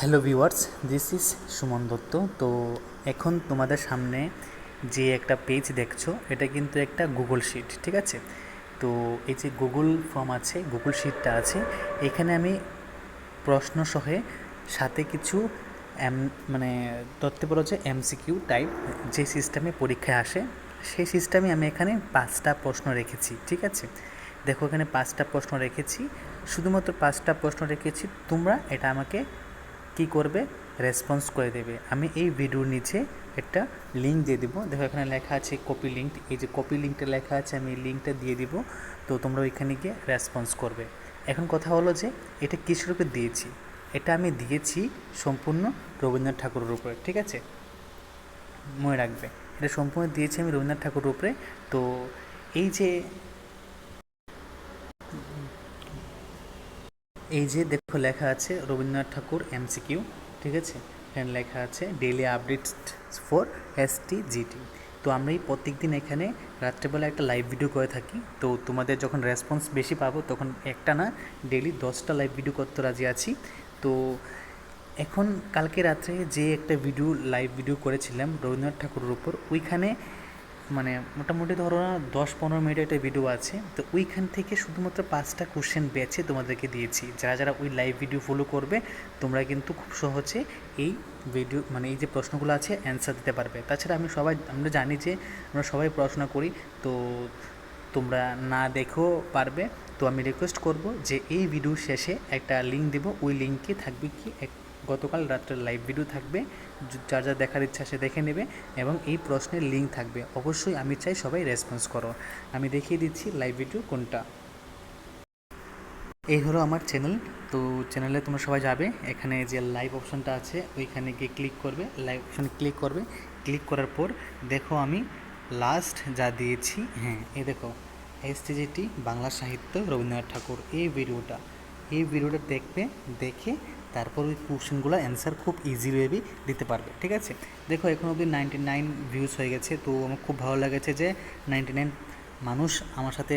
Hello viewers this is Suman Dutta. তো এখন তোমাদের সামনে যে একটা পেজ দেখছ, এটা কিন্তু একটা গুগল শিট ঠিক আছে? তো এই যে গুগল ফর্ম আছে গুগল শিটটা আছে, এখানে আমি প্রশ্ন সহে সাথে কিছু মানে ধরতে পারো যে এমসিকিউ টাইপ যে সিস্টেমে পরীক্ষায় আসে, সেই সিস্টেমে আমি এখানে পাঁচটা প্রশ্ন রেখেছি, ঠিক আছে? দেখো এখানে পাঁচটা প্রশ্ন রেখেছি, শুধুমাত্র পাঁচটা প্রশ্ন রেখেছি, তোমরা এটা আমাকে কি করবে? রেসপন্স করে দেবে। আমি এই ভিডিওর নিচে একটা লিঙ্ক দিয়ে দিব। দেখো, এখানে লেখা আছে কপি লিঙ্ক এই যে কপি লিঙ্কটা লেখা আছে, আমি এই লিঙ্কটা দিয়ে দিব। তো তোমরা ওইখানে গিয়ে রেসপন্স করবে। এখন কথা হলো যে, এটা কিসের উপরে দিয়েছি? এটা আমি দিয়েছি সম্পূর্ণ রবীন্দ্রনাথ ঠাকুরের উপরে, ঠিক আছে? মনে রাখবে। এটা সম্পূর্ণ দিয়েছি আমি রবীন্দ্রনাথ ঠাকুরের উপরে। তো এই যে এই যে দেখো লেখা আছে রবীন্দ্রনাথ ঠাকুর এমসিকিউ ঠিক আছে? এখানে লেখা আছে daily updates for S T GT তো আমরা এই প্রত্যেক দিন এখানে রাত্রেবেলা একটা লাইভ ভিডিও করে থাকি। তো তোমাদের যখন রেসপন্স বেশি পাবো, তখন একটা না ডেইলি দশটা লাইভ ভিডিও করতে রাজি আছি। তো এখন কালকে রাত্রে যে একটা ভিডিও লাইভ ভিডিও করেছিলাম রবীন্দ্রনাথ ঠাকুরের উপর, ওইখানে মানে মোটামুটি ধরো না দশ পনেরো মিনিট একটা ভিডিও আছে। তো ওইখান থেকে শুধুমাত্র পাঁচটা কোশ্চেন বেছে তোমাদেরকে দিয়েছি। যারা যারা ওই লাইভ ভিডিও ফলো করবে, তোমরা কিন্তু খুব সহজে এই ভিডিও মানে এই যে প্রশ্নগুলো আছে অ্যান্সার দিতে পারবে। তাছাড়া আমি সবাই, আমরা জানি যে আমরা সবাই পড়াশোনা করি, তো তোমরা না দেখেও পারবে। তো আমি রিকোয়েস্ট করব যে এই ভিডিও শেষে একটা লিঙ্ক দেবো। ওই লিঙ্কে থাকবে কি এক গতকাল রাত্রের লাইভ ভিডিও থাকবে। যার যার দেখার ইচ্ছা সে দেখে নেবে এবং এই প্রশ্নের লিঙ্ক থাকবে। অবশ্যই আমি চাই সবাই রেসপন্স করো। আমি দেখিয়ে দিচ্ছি লাইভ ভিডিও কোনটা। এই হলো আমার চ্যানেল তো চ্যানেলে তোমরা সবাই যাবে। এখানে যে লাইভ অপশনটা আছে, ওইখানে গিয়ে ক্লিক করবে। লাইভ অপশনে ক্লিক করবে। ক্লিক করার পর দেখো আমি লাস্ট যা দিয়েছি হ্যাঁ এই দেখো এসটিজিটি বাংলা সাহিত্য রবীন্দ্রনাথ ঠাকুর। এই ভিডিওটা এই ভিডিওটা দেখবে, দেখে তারপর ওই কোশ্চেনগুলো অ্যান্সার খুব ইজি ওয়েবি দিতে পারবে, ঠিক আছে? দেখো, এখন অবধি নাইনটি নাইন ভিউজ হয়ে গেছে, তো আমার খুব ভালো লেগেছে যে নাইনটি নাইন মানুষ আমার সাথে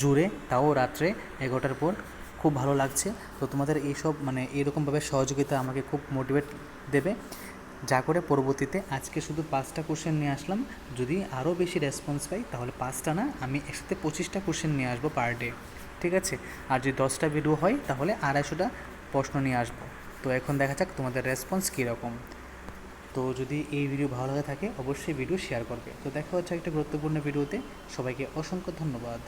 জুড়ে, তাও রাত্রে এগারোটার পর, খুব ভালো লাগছে। তো তোমাদের এইসব মানে এরকমভাবে সহযোগিতা আমাকে খুব মোটিভেট দেবে। যা করে পরবর্তীতে আজকে শুধু পাঁচটা কোশ্চেন নিয়ে আসলাম, যদি আরও বেশি রেসপন্স পাই, তাহলে পাঁচটা না, আমি একসাথে পঁচিশটা কোশ্চেন নিয়ে আসব পার ডে ঠিক আছে? আর যদি দশটা ভিডিও হয়, তাহলে আড়াইশোটা প্রশ্ন নিয়ে আসব। তো এখন দেখা যাক তোমাদের রেসপন্স কীরকম। তো যদি এই ভিডিও ভালো লাগে থাকে, অবশ্যই ভিডিও শেয়ার করবে। তো দেখা হচ্ছে একটা গুরুত্বপূর্ণ ভিডিওতে সবাইকে অসংখ্য ধন্যবাদ।